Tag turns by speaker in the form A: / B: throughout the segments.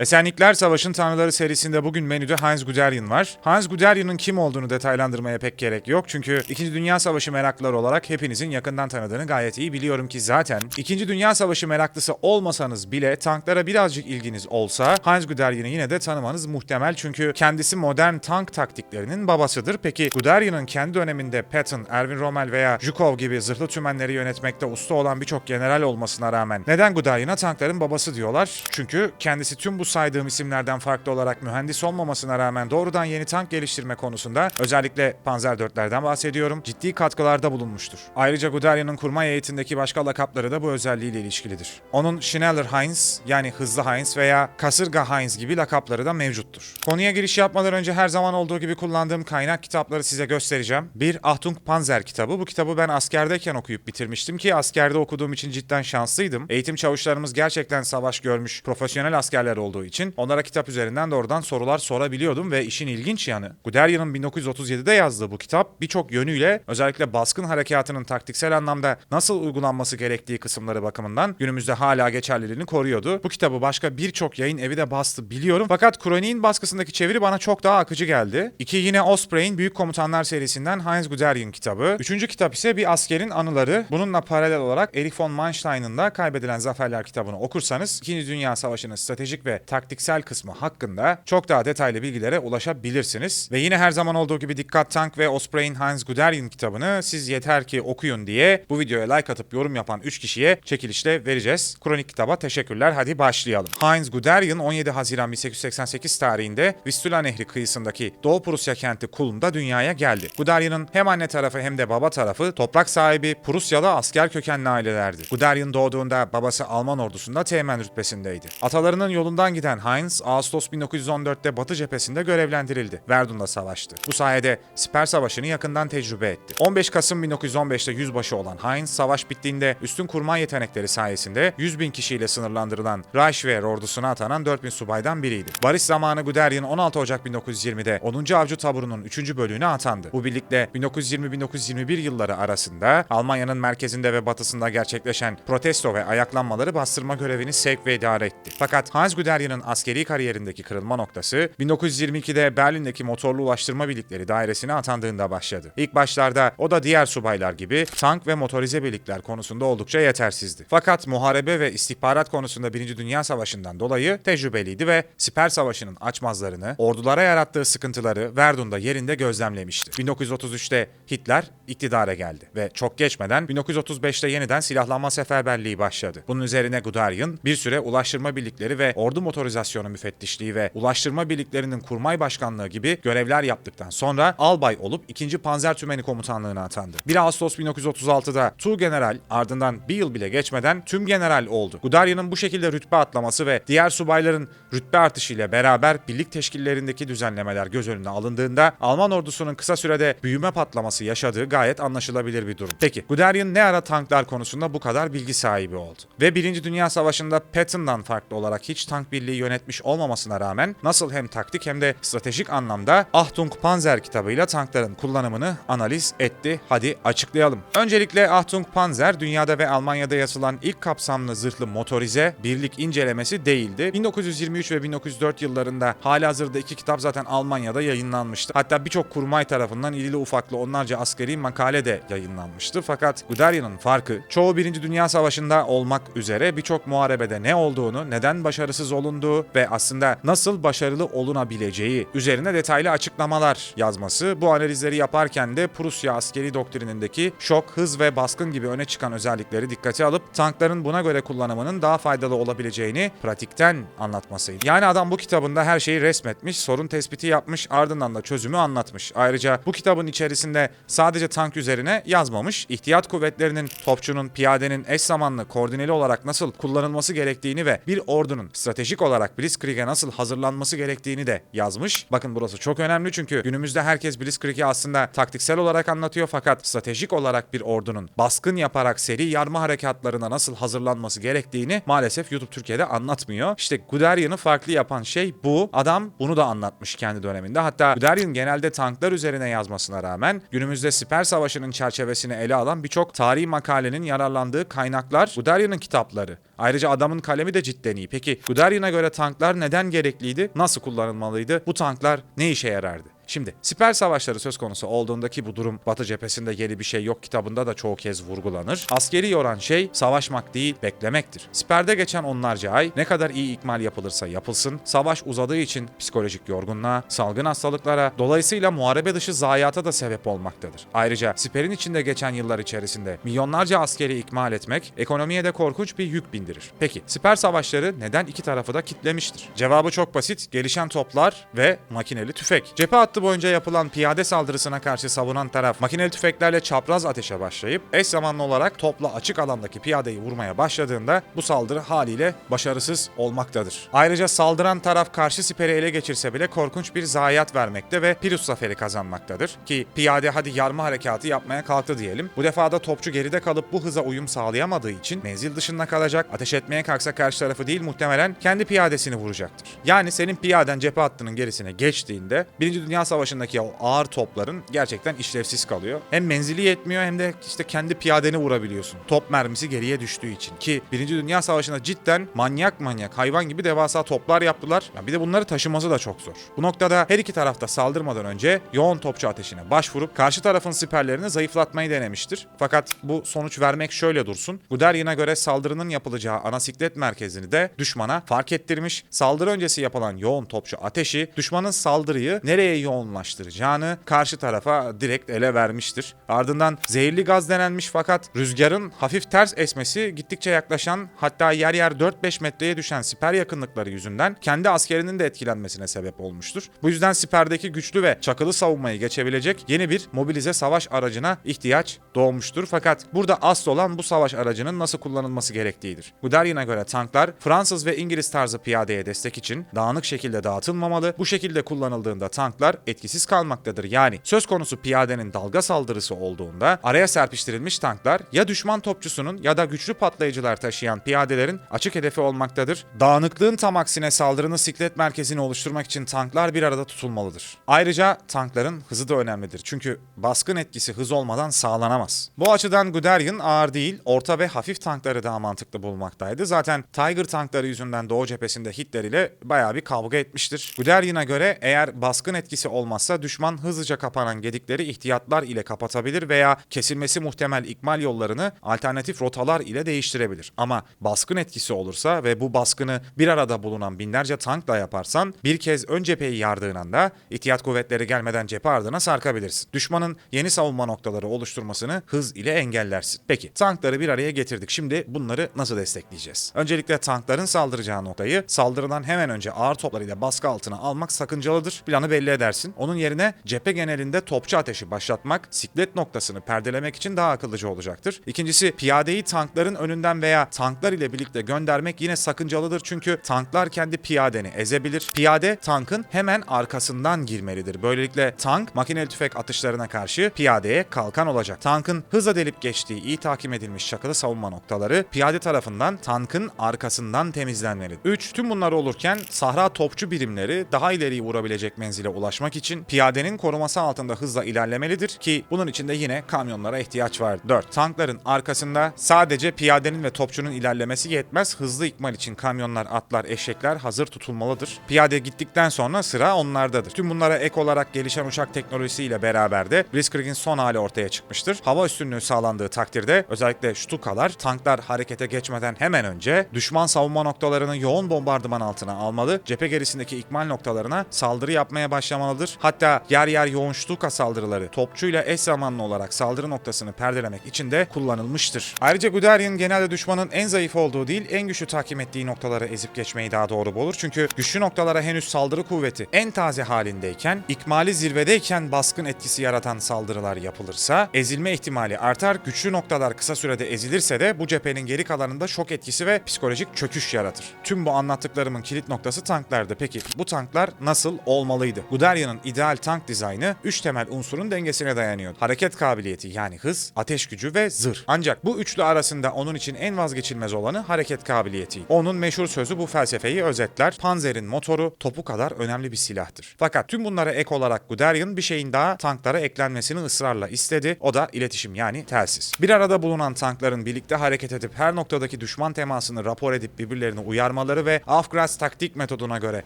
A: Esenlikler Savaş'ın Tanrıları serisinde bugün menüde Hans Guderian var. Hans Guderian'ın kim olduğunu detaylandırmaya pek gerek yok çünkü 2. Dünya Savaşı meraklıları olarak hepinizin yakından tanıdığını gayet iyi biliyorum ki zaten 2. Dünya Savaşı meraklısı olmasanız bile tanklara birazcık ilginiz olsa Hans Guderian'ı yine de tanımanız muhtemel çünkü kendisi modern tank taktiklerinin babasıdır. Peki Guderian'ın kendi döneminde Patton, Erwin Rommel veya Zhukov gibi zırhlı tümenleri yönetmekte usta olan birçok general olmasına rağmen neden Guderian'a tankların babası diyorlar? Çünkü kendisi tüm bu saydığım isimlerden farklı olarak mühendis olmamasına rağmen doğrudan yeni tank geliştirme konusunda özellikle Panzer 4'lerden bahsediyorum ciddi katkılarda bulunmuştur. Ayrıca Guderian'ın kurmay heyetindeki başka lakapları da bu özelliğiyle ilişkilidir. Onun Schneller Heinz yani hızlı Heinz veya kasırga Heinz gibi lakapları da mevcuttur. Konuya giriş yapmadan önce her zaman olduğu gibi kullandığım kaynak kitapları size göstereceğim. Bir Achtung Panzer kitabı. Bu kitabı ben askerdeyken okuyup bitirmiştim ki askerde okuduğum için cidden şanslıydım. Eğitim çavuşlarımız gerçekten savaş görmüş profesyonel askerler olduğu için onlara kitap üzerinden doğrudan sorular sorabiliyordum ve işin ilginç yanı Guderian'ın 1937'de yazdığı bu kitap birçok yönüyle özellikle baskın harekatının taktiksel anlamda nasıl uygulanması gerektiği kısımları bakımından günümüzde hala geçerliliğini koruyordu. Bu kitabı başka birçok yayın evi de bastı biliyorum fakat Kroniğin baskısındaki çeviri bana çok daha akıcı geldi. İki yine Osprey'in Büyük Komutanlar serisinden Heinz Guderian kitabı. Üçüncü kitap ise bir askerin anıları. Bununla paralel olarak Erich von Manstein'ın da Kaybedilen Zaferler kitabını okursanız 2. Dünya Savaşı'nın stratejik ve taktiksel kısmı hakkında çok daha detaylı bilgilere ulaşabilirsiniz. Ve yine her zaman olduğu gibi Dikkat Tank ve Osprey'in Heinz Guderian kitabını siz yeter ki okuyun diye bu videoya like atıp yorum yapan 3 kişiye çekilişle vereceğiz. Kronik kitaba teşekkürler. Hadi başlayalım. Heinz Guderian 17 Haziran 1888 tarihinde Vistula Nehri kıyısındaki Doğu Prusya kenti Kulm'da dünyaya geldi. Guderian'ın hem anne tarafı hem de baba tarafı toprak sahibi Prusyalı asker kökenli ailelerdi. Guderian doğduğunda babası Alman ordusunda teğmen rütbesindeydi. Atalarının yolundan giden Heinz, Ağustos 1914'te Batı cephesinde görevlendirildi. Verdun'da savaştı. Bu sayede Siper Savaşı'nı yakından tecrübe etti. 15 Kasım 1915'te yüzbaşı olan Heinz, savaş bittiğinde üstün kurmay yetenekleri sayesinde 100 bin kişiyle sınırlandırılan Reichswehr ordusuna atanan 4000 subaydan biriydi. Barış zamanı Guderian 16 Ocak 1920'de 10. Avcı Taburu'nun 3. bölüğüne atandı. Bu birlikle 1920-1921 yılları arasında Almanya'nın merkezinde ve batısında gerçekleşen protesto ve ayaklanmaları bastırma görevini sevk ve idare etti. Fakat Hans Guderian'ın askeri kariyerindeki kırılma noktası 1922'de Berlin'deki motorlu ulaştırma birlikleri dairesine atandığında başladı. İlk başlarda o da diğer subaylar gibi tank ve motorize birlikler konusunda oldukça yetersizdi. Fakat muharebe ve istihbarat konusunda 1. Dünya Savaşı'ndan dolayı tecrübeliydi ve Siper Savaşı'nın açmazlarını, ordulara yarattığı sıkıntıları Verdun'da yerinde gözlemlemişti. 1933'te Hitler iktidara geldi ve çok geçmeden 1935'te yeniden silahlanma seferberliği başladı. Bunun üzerine Guderian bir süre ulaştırma birlikleri ve ordu motorizasyonu müfettişliği ve ulaştırma birliklerinin kurmay başkanlığı gibi görevler yaptıktan sonra albay olup 2. Panzer Tümeni Komutanlığı'na atandı. 1 Ağustos 1936'da Tu General ardından bir yıl bile geçmeden tüm general oldu. Guderian'ın bu şekilde rütbe atlaması ve diğer subayların rütbe artışıyla beraber birlik teşkillerindeki düzenlemeler göz önüne alındığında Alman ordusunun kısa sürede büyüme patlaması yaşadığı gayet anlaşılabilir bir durum. Peki Guderian ne ara tanklar konusunda bu kadar bilgi sahibi oldu? Ve 1. Dünya Savaşı'nda Patton'dan farklı olarak hiç tank birliği yönetmiş olmamasına rağmen nasıl hem taktik hem de stratejik anlamda Achtung Panzer kitabıyla tankların kullanımını analiz etti. Hadi açıklayalım. Öncelikle Achtung Panzer dünyada ve Almanya'da yazılan ilk kapsamlı zırhlı motorize birlik incelemesi değildi. 1923 ve 1904 yıllarında halihazırda iki kitap zaten Almanya'da yayınlanmıştı. Hatta birçok kurmay tarafından irili ufaklı onlarca askeri makale de yayınlanmıştı. Fakat Guderian'ın farkı çoğu 1. Dünya Savaşı'nda olmak üzere birçok muharebede ne olduğunu, neden başarısız olunduğu ve aslında nasıl başarılı olunabileceği üzerine detaylı açıklamalar yazması. Bu analizleri yaparken de Prusya askeri doktrinindeki şok, hız ve baskın gibi öne çıkan özellikleri dikkate alıp tankların buna göre kullanımının daha faydalı olabileceğini pratikten anlatmasıydı. Yani adam bu kitabında her şeyi resmetmiş, sorun tespiti yapmış, ardından da çözümü anlatmış. Ayrıca bu kitabın içerisinde sadece tank üzerine yazmamış, ihtiyat kuvvetlerinin, topçunun, piyadenin eş zamanlı koordineli olarak nasıl kullanılması gerektiğini ve bir ordunun stratejik olarak Blitzkrieg'e nasıl hazırlanması gerektiğini de yazmış. Bakın burası çok önemli çünkü günümüzde herkes Blitzkrieg'i aslında taktiksel olarak anlatıyor fakat stratejik olarak bir ordunun baskın yaparak seri yarma harekatlarına nasıl hazırlanması gerektiğini maalesef YouTube Türkiye'de anlatmıyor. İşte Guderian'ı farklı yapan şey bu. Adam bunu da anlatmış kendi döneminde. Hatta Guderian genelde tanklar üzerine yazmasına rağmen günümüzde Siper Savaşı'nın çerçevesini ele alan birçok tarihi makalenin yararlandığı kaynaklar Guderian'ın kitapları. Ayrıca adamın kalemi de cidden iyi. Peki Guderian'a göre tanklar neden gerekliydi? Nasıl kullanılmalıydı? Bu tanklar ne işe yarardı? Şimdi siper savaşları söz konusu olduğundaki bu durum Batı cephesinde yeni bir şey yok kitabında da çoğu kez vurgulanır. Askeri yoran şey savaşmak değil beklemektir. Siperde geçen onlarca ay ne kadar iyi ikmal yapılırsa yapılsın savaş uzadığı için psikolojik yorgunluğa, salgın hastalıklara, dolayısıyla muharebe dışı zayiata da sebep olmaktadır. Ayrıca siperin içinde geçen yıllar içerisinde milyonlarca askeri ikmal etmek ekonomiye de korkunç bir yük bindirir. Peki siper savaşları neden iki tarafı da kitlemiştir? Cevabı çok basit. Gelişen toplar ve makineli tüfek. Cephe hattı boyunca yapılan piyade saldırısına karşı savunan taraf makineli tüfeklerle çapraz ateşe başlayıp eş zamanlı olarak topla açık alandaki piyadeyi vurmaya başladığında bu saldırı haliyle başarısız olmaktadır. Ayrıca saldıran taraf karşı siperi ele geçirse bile korkunç bir zayiat vermekte ve Pirus zaferi kazanmaktadır. Ki piyade hadi yarma harekatı yapmaya kalktı diyelim. Bu defada topçu geride kalıp bu hıza uyum sağlayamadığı için menzil dışında kalacak. Ateş etmeye kalksa karşı tarafı değil muhtemelen kendi piyadesini vuracaktır. Yani senin piyaden cephe hattının gerisine geçtiğinde Birinci Dünya Savaşı'ndaki o ağır topların gerçekten işlevsiz kalıyor. Hem menzili yetmiyor hem de işte kendi piyadeni vurabiliyorsun. Top mermisi geriye düştüğü için. Ki Birinci Dünya Savaşı'nda cidden manyak manyak hayvan gibi devasa toplar yaptılar. Ya bir de bunları taşıması da çok zor. Bu noktada her iki tarafta saldırmadan önce yoğun topçu ateşine başvurup karşı tarafın siperlerini zayıflatmayı denemiştir. Fakat bu sonuç vermek şöyle dursun. Guderian'a göre saldırının yapılacağı ana siklet merkezini de düşmana fark ettirmiş. Saldırı öncesi yapılan yoğun topçu ateşi düşmanın saldırıyı nereye yoğunlaştıracağını karşı tarafa direkt ele vermiştir. Ardından zehirli gaz denenmiş fakat rüzgarın hafif ters esmesi gittikçe yaklaşan hatta yer yer 4-5 metreye düşen siper yakınlıkları yüzünden kendi askerinin de etkilenmesine sebep olmuştur. Bu yüzden siperdeki güçlü ve çakılı savunmayı geçebilecek yeni bir mobilize savaş aracına ihtiyaç doğmuştur. Fakat burada asıl olan bu savaş aracının nasıl kullanılması gerektiğidir. Guderian'a göre tanklar Fransız ve İngiliz tarzı piyadeye destek için dağınık şekilde dağıtılmamalı. Bu şekilde kullanıldığında tanklar etkisiz kalmaktadır. Yani söz konusu piyadenin dalga saldırısı olduğunda araya serpiştirilmiş tanklar ya düşman topçusunun ya da güçlü patlayıcılar taşıyan piyadelerin açık hedefi olmaktadır. Dağınıklığın tam aksine saldırının siklet merkezini oluşturmak için tanklar bir arada tutulmalıdır. Ayrıca tankların hızı da önemlidir. Çünkü baskın etkisi hız olmadan sağlanamaz. Bu açıdan Guderian ağır değil, orta ve hafif tankları daha mantıklı bulmaktaydı. Zaten Tiger tankları yüzünden Doğu cephesinde Hitler ile bayağı bir kavga etmiştir. Guderian'a göre eğer baskın etkisi olmazsa düşman hızlıca kapanan gedikleri ihtiyatlar ile kapatabilir veya kesilmesi muhtemel ikmal yollarını alternatif rotalar ile değiştirebilir. Ama baskın etkisi olursa ve bu baskını bir arada bulunan binlerce tankla yaparsan bir kez ön cepheyi yardığın anda ihtiyat kuvvetleri gelmeden cephe ardına sarkabilirsin. Düşmanın yeni savunma noktaları oluşturmasını hız ile engellersin. Peki tankları bir araya getirdik. Şimdi bunları nasıl destekleyeceğiz? Öncelikle tankların saldıracağı noktayı saldırıdan hemen önce ağır toplarıyla baskı altına almak sakıncalıdır. Planı belli edersin. Onun yerine cephe genelinde topçu ateşi başlatmak, siklet noktasını perdelemek için daha akıllıca olacaktır. İkincisi piyadeyi tankların önünden veya tanklar ile birlikte göndermek yine sakıncalıdır çünkü tanklar kendi piyadeni ezebilir. Piyade tankın hemen arkasından girmelidir. Böylelikle tank makineli tüfek atışlarına karşı piyadeye kalkan olacak. Tankın hızla delip geçtiği iyi takip edilmiş çakılı savunma noktaları piyade tarafından tankın arkasından temizlenmelidir. 3. Tüm bunlar olurken sahra topçu birimleri daha ileriyi vurabilecek menzile ulaşmak için piyadenin koruması altında hızla ilerlemelidir ki bunun için de yine kamyonlara ihtiyaç var. 4. Tankların arkasında sadece piyadenin ve topçunun ilerlemesi yetmez. Hızlı ikmal için kamyonlar, atlar, eşekler hazır tutulmalıdır. Piyade gittikten sonra sıra onlardadır. Tüm bunlara ek olarak gelişen uçak teknolojisiyle beraber de Blitzkrieg'in son hali ortaya çıkmıştır. Hava üstünlüğü sağlandığı takdirde özellikle Stukalar tanklar harekete geçmeden hemen önce düşman savunma noktalarını yoğun bombardıman altına almalı, cephe gerisindeki ikmal noktalarına saldırı yapmaya başlamalıdır. Hatta yer yer yoğun Stuka saldırıları topçuyla eş zamanlı olarak saldırı noktasını perdelemek için de kullanılmıştır. Ayrıca Guderian genelde düşmanın en zayıf olduğu değil en güçlü tahkim ettiği noktaları ezip geçmeyi daha doğru bulur. Çünkü güçlü noktalara henüz saldırı kuvveti en taze halindeyken, ikmali zirvedeyken baskın etkisi yaratan saldırılar yapılırsa ezilme ihtimali artar. Güçlü noktalar kısa sürede ezilirse de bu cephenin geri kalanında şok etkisi ve psikolojik çöküş yaratır. Tüm bu anlattıklarımın kilit noktası tanklardı. Peki bu tanklar nasıl olmalıydı? Guderian'a Guderian'ın ideal tank dizaynı 3 temel unsurun dengesine dayanıyor. Hareket kabiliyeti yani hız, ateş gücü ve zırh. Ancak bu üçlü arasında onun için en vazgeçilmez olanı hareket kabiliyeti. Onun meşhur sözü bu felsefeyi özetler. Panzer'in motoru topu kadar önemli bir silahtır. Fakat tüm bunlara ek olarak Guderian bir şeyin daha tanklara eklenmesini ısrarla istedi. O da iletişim yani telsiz. Bir arada bulunan tankların birlikte hareket edip her noktadaki düşman temasını rapor edip birbirlerini uyarmaları ve Aufgras taktik metoduna göre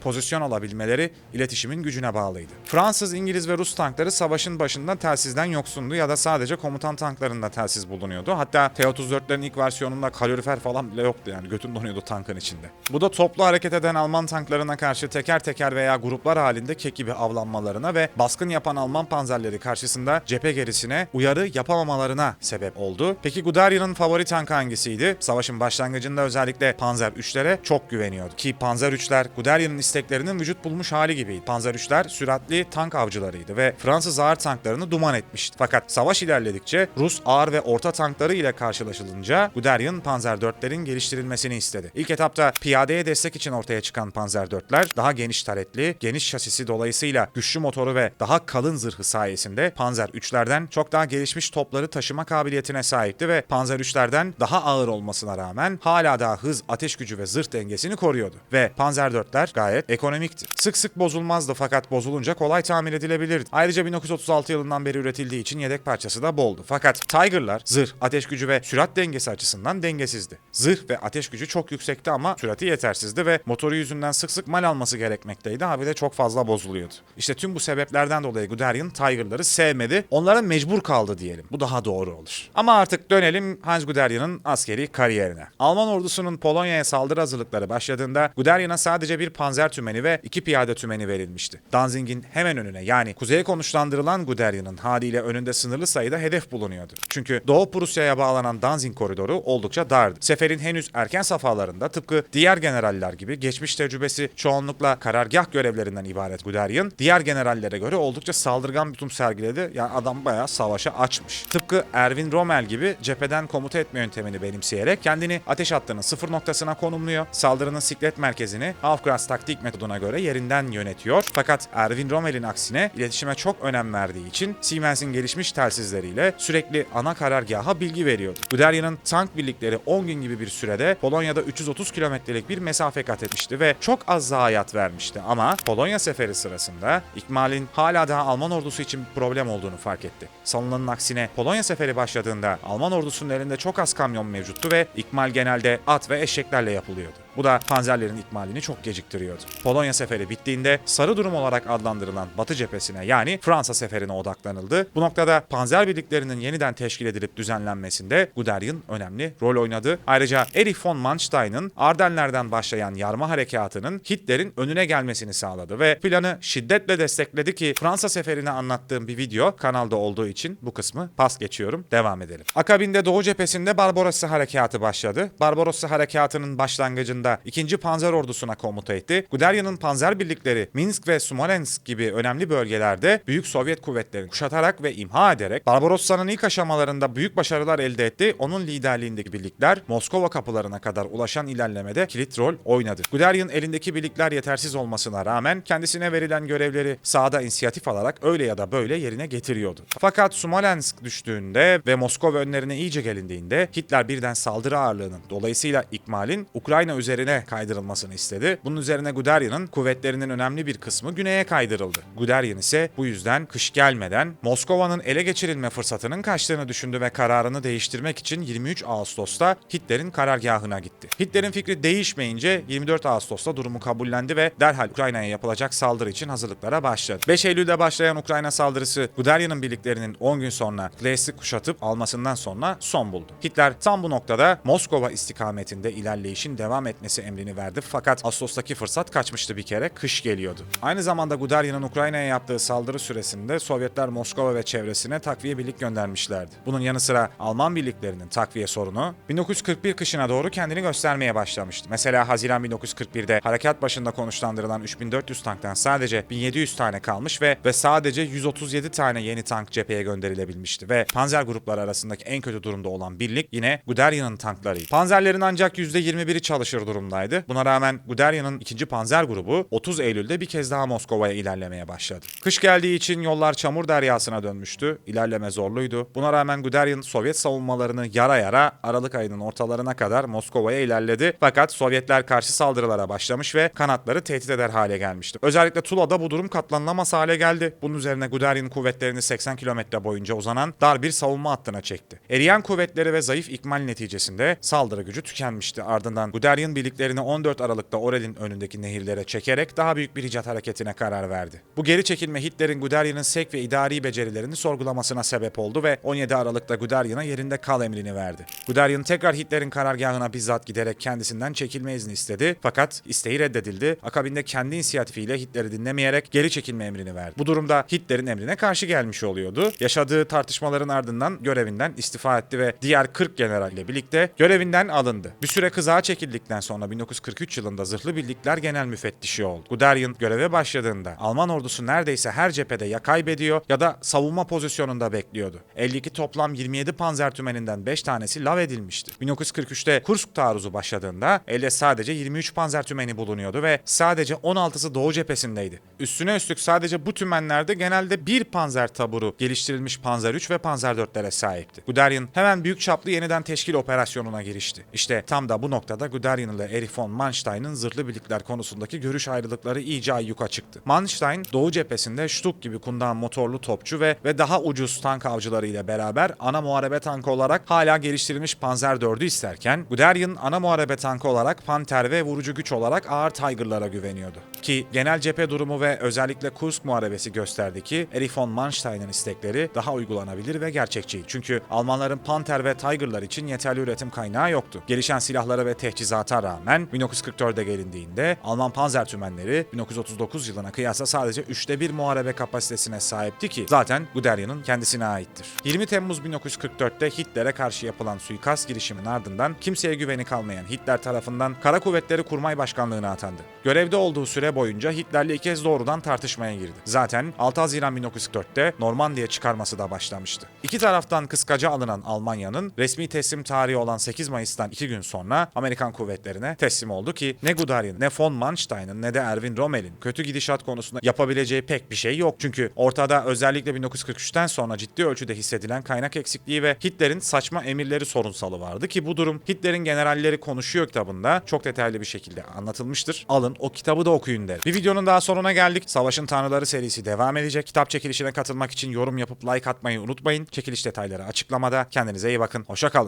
A: pozisyon alabilmeleri iletişimin gücüne bağlıydı. Fransız, İngiliz ve Rus tankları savaşın başında telsizden yoksundu ya da sadece komutan tanklarında telsiz bulunuyordu. Hatta T-34'lerin ilk versiyonunda kalorifer falan bile yoktu yani götün donuyordu tankın içinde. Bu da toplu hareket eden Alman tanklarına karşı teker teker veya gruplar halinde kek gibi avlanmalarına ve baskın yapan Alman panzerleri karşısında cephe gerisine uyarı yapamamalarına sebep oldu. Peki Guderian'ın favori tankı hangisiydi? Savaşın başlangıcında özellikle Panzer 3'lere çok güveniyordu. Ki Panzer 3'ler Guderian'ın isteklerinin vücut bulmuş hali gibiydi. Panzer 3'ler süratli tank avcılarıydı ve Fransız ağır tanklarını duman etmişti. Fakat savaş ilerledikçe Rus ağır ve orta tankları ile karşılaşılınca Guderian Panzer 4'lerin geliştirilmesini istedi. İlk etapta piyadeye destek için ortaya çıkan Panzer 4'ler daha geniş taretli, geniş şasisi dolayısıyla güçlü motoru ve daha kalın zırhı sayesinde Panzer 3'lerden çok daha gelişmiş topları taşıma kabiliyetine sahipti ve Panzer 3'lerden daha ağır olmasına rağmen hala daha hız, ateş gücü ve zırh dengesini koruyordu. Ve Panzer 4'ler gayet ekonomikti. Sık sık bozulmazdı fakat bozulunca kolay tamir edilebilirdi. Ayrıca 1936 yılından beri üretildiği için yedek parçası da boldu. Fakat Tiger'lar zırh, ateş gücü ve sürat dengesi açısından dengesizdi. Zırh ve ateş gücü çok yüksekti ama sürati yetersizdi ve motoru yüzünden sık sık mal alması gerekmekteydi. Abi de çok fazla bozuluyordu. İşte tüm bu sebeplerden dolayı Guderian Tiger'ları sevmedi. Onlara mecbur kaldı diyelim. Bu daha doğru olur. Ama artık dönelim Hans Guderian'ın askeri kariyerine. Alman ordusunun Polonya'ya saldırı hazırlıkları başladığında Guderian'a sadece bir panzer tümeni ve iki piyade tümeni verilmişti. Danzig'in hemen önüne yani kuzeye konuşlandırılan Guderian'ın haliyle önünde sınırlı sayıda hedef bulunuyordu. Çünkü Doğu Prusya'ya bağlanan Danzig koridoru oldukça dardı. Seferin henüz erken safhalarında tıpkı diğer generaller gibi geçmiş tecrübesi çoğunlukla karargah görevlerinden ibaret Guderian, diğer generallere göre oldukça saldırgan bir tutum sergiledi. Yani adam bayağı savaşa açmış. Tıpkı Erwin Rommel gibi cepheden komuta etme yöntemini benimseyerek kendini ateş hattının sıfır noktasına konumluyor. Saldırının siklet merkezini Aufgras taktik metoduna göre yerinden yönetiyor. Fakat Erwin Rommel'in aksine iletişime çok önem verdiği için Siemens'in gelişmiş telsizleriyle sürekli ana karargaha bilgi veriyordu. Guderian'ın tank birlikleri 10 gün gibi bir sürede Polonya'da 330 kilometrelik bir mesafe kat etmişti ve çok az zayiat vermişti. Ama Polonya seferi sırasında ikmalin hala daha Alman ordusu için bir problem olduğunu fark etti. Sanılanın aksine Polonya seferi başladığında Alman ordusunun elinde çok az kamyon mevcuttu ve ikmal genelde at ve eşeklerle yapılıyordu. Bu da panzerlerin ikmalini çok geciktiriyordu. Polonya seferi bittiğinde sarı durum olarak adlandırılan Batı cephesine yani Fransa seferine odaklanıldı. Bu noktada panzer birliklerinin yeniden teşkil edilip düzenlenmesinde Guderian önemli rol oynadı. Ayrıca Erich von Manstein'ın Ardenler'den başlayan yarma harekatının Hitler'in önüne gelmesini sağladı ve planı şiddetle destekledi ki Fransa seferini anlattığım bir video kanalda olduğu için bu kısmı pas geçiyorum. Devam edelim. Akabinde Doğu cephesinde Barbarossa harekatı başladı. Barbarossa harekatının başlangıcında 2. Panzer Ordusu'na komuta etti. Guderian'ın panzer birlikleri Minsk ve Smolensk gibi önemli bölgelerde büyük Sovyet kuvvetlerini kuşatarak ve imha ederek Barbarossa'nın ilk aşamalarında büyük başarılar elde etti. Onun liderliğindeki birlikler Moskova kapılarına kadar ulaşan ilerlemede kilit rol oynadı. Guderian elindeki birlikler yetersiz olmasına rağmen kendisine verilen görevleri sahada inisiyatif alarak öyle ya da böyle yerine getiriyordu. Fakat Smolensk düştüğünde ve Moskova önlerine iyice gelindiğinde Hitler birden saldırı ağırlığının dolayısıyla ikmalin Ukrayna üzerine kaydırılmasını istedi. Bunun üzerine Guderian'ın kuvvetlerinin önemli bir kısmı güneye kaydırıldı. Guderian ise bu yüzden kış gelmeden Moskova'nın ele geçirilme fırsatının kaçtığını düşündü ve kararını değiştirmek için 23 Ağustos'ta Hitler'in karargahına gitti. Hitler'in fikri değişmeyince 24 Ağustos'ta durumu kabullendi ve derhal Ukrayna'ya yapılacak saldırı için hazırlıklara başladı. 5 Eylül'de başlayan Ukrayna saldırısı Guderian'ın birliklerinin 10 gün sonra Kleist'i kuşatıp almasından sonra son buldu. Hitler tam bu noktada Moskova istikametinde ilerleyişin devam etmesi emrini verdi fakat Ağustos'taki fırsat kaçmıştı bir kere, kış geliyordu. Aynı zamanda Guderian'ın Ukrayna'ya yaptığı saldırı süresinde Sovyetler Moskova ve çevresine takviye birlik göndermişlerdi. Bunun yanı sıra Alman birliklerinin takviye sorunu 1941 kışına doğru kendini göstermeye başlamıştı. Mesela Haziran 1941'de harekat başında konuşlandırılan 3400 tanktan sadece 1700 tane kalmış ve ve sadece 137 tane yeni tank cepheye gönderilebilmişti ve panzer grupları arasındaki en kötü durumda olan birlik yine Guderian'ın tanklarıydı. Panzerlerin ancak %21'i çalışırdı durumdaydı. Buna rağmen Guderian'ın 2. Panzer grubu 30 Eylül'de bir kez daha Moskova'ya ilerlemeye başladı. Kış geldiği için yollar çamur deryasına dönmüştü. İlerleme zorluydu. Buna rağmen Guderian Sovyet savunmalarını yara yara Aralık ayının ortalarına kadar Moskova'ya ilerledi. Fakat Sovyetler karşı saldırılara başlamış ve kanatları tehdit eder hale gelmişti. Özellikle Tula'da bu durum katlanılamaz hale geldi. Bunun üzerine Guderian kuvvetlerini 80 kilometre boyunca uzanan dar bir savunma hattına çekti. Eriyen kuvvetleri ve zayıf ikmal neticesinde saldırı gücü tükenmişti. Ardından Guderian birliklerini 14 Aralık'ta Orel'in önündeki nehirlere çekerek daha büyük bir icat hareketine karar verdi. Bu geri çekilme Hitler'in Guderian'ın sek ve idari becerilerini sorgulamasına sebep oldu ve 17 Aralık'ta Guderian'a yerinde kal emrini verdi. Guderian tekrar Hitler'in karargahına bizzat giderek kendisinden çekilme izni istedi fakat isteği reddedildi. Akabinde kendi inisiyatifiyle Hitler'i dinlemeyerek geri çekilme emrini verdi. Bu durumda Hitler'in emrine karşı gelmiş oluyordu. Yaşadığı tartışmaların ardından görevinden istifa etti ve diğer 40 general ile birlikte görevinden alındı. Bir süre kızağa çekildikten sonra 1943 yılında Zırhlı Birlikler Genel Müfettişi oldu. Guderian göreve başladığında Alman ordusu neredeyse her cephede ya kaybediyor ya da savunma pozisyonunda bekliyordu. 52 toplam 27 panzer tümeninden 5 tanesi lav edilmişti. 1943'te Kursk taarruzu başladığında elde sadece 23 panzer tümeni bulunuyordu ve sadece 16'sı Doğu cephesindeydi. Üstüne üstlük sadece bu tümenlerde genelde bir panzer taburu geliştirilmiş Panzer 3 ve Panzer 4'lere sahipti. Guderian hemen büyük çaplı yeniden teşkil operasyonuna girişti. İşte tam da bu noktada Guderian ile Manstein'ın zırhlı birlikler konusundaki görüş ayrılıkları iyice ayyuka çıktı. Manstein Doğu cephesinde Stuck gibi kundan motorlu topçu ve ve daha ucuz tank avcıları ile beraber ana muharebe tankı olarak hala geliştirilmiş Panzer 4'ü isterken Guderian ana muharebe tankı olarak Panther ve vurucu güç olarak ağır Tiger'lara güveniyordu. Ki genel cephe durumu ve özellikle Kursk muharebesi gösterdi ki Erich von Manstein'ın istekleri daha uygulanabilir ve gerçekçi. Çünkü Almanların Panther ve Tiger'lar için yeterli üretim kaynağı yoktu. Gelişen silahlara ve teçhizata rağmen 1944'e gelindiğinde Alman panzer tümenleri 1939 yılına kıyasla sadece üçte bir muharebe kapasitesine sahipti ki zaten Guderian'ın kendisine aittir. 20 Temmuz 1944'te Hitler'e karşı yapılan suikast girişimin ardından kimseye güveni kalmayan Hitler tarafından Kara Kuvvetleri Kurmay Başkanlığı'na atandı. Görevde olduğu süre boyunca Hitler'le ilk kez doğrudan tartışmaya girdi. Zaten 6 Haziran 1944'te Normandiya çıkarması da başlamıştı. İki taraftan kıskaca alınan Almanya'nın resmi teslim tarihi olan 8 Mayıs'tan 2 gün sonra Amerikan kuvvetlerine teslim oldu ki ne Guderian ne von Manstein'ın ne de Erwin Rommel'in kötü gidişat konusunda yapabileceği pek bir şey yok. Çünkü ortada özellikle 1943'ten sonra ciddi ölçüde hissedilen kaynak eksikliği ve Hitler'in saçma emirleri sorunsalı vardı ki bu durum Hitler'in generalleri konuşuyor kitabında çok detaylı bir şekilde anlatılmıştır. Alın o kitabı da okuyun derim. Bir videonun daha sonuna geldik. Savaşın Tanrıları serisi devam edecek. Kitap çekilişine katılmak için yorum yapıp like atmayı unutmayın. Çekiliş detayları açıklamada. Kendinize iyi bakın. Hoşça kalın.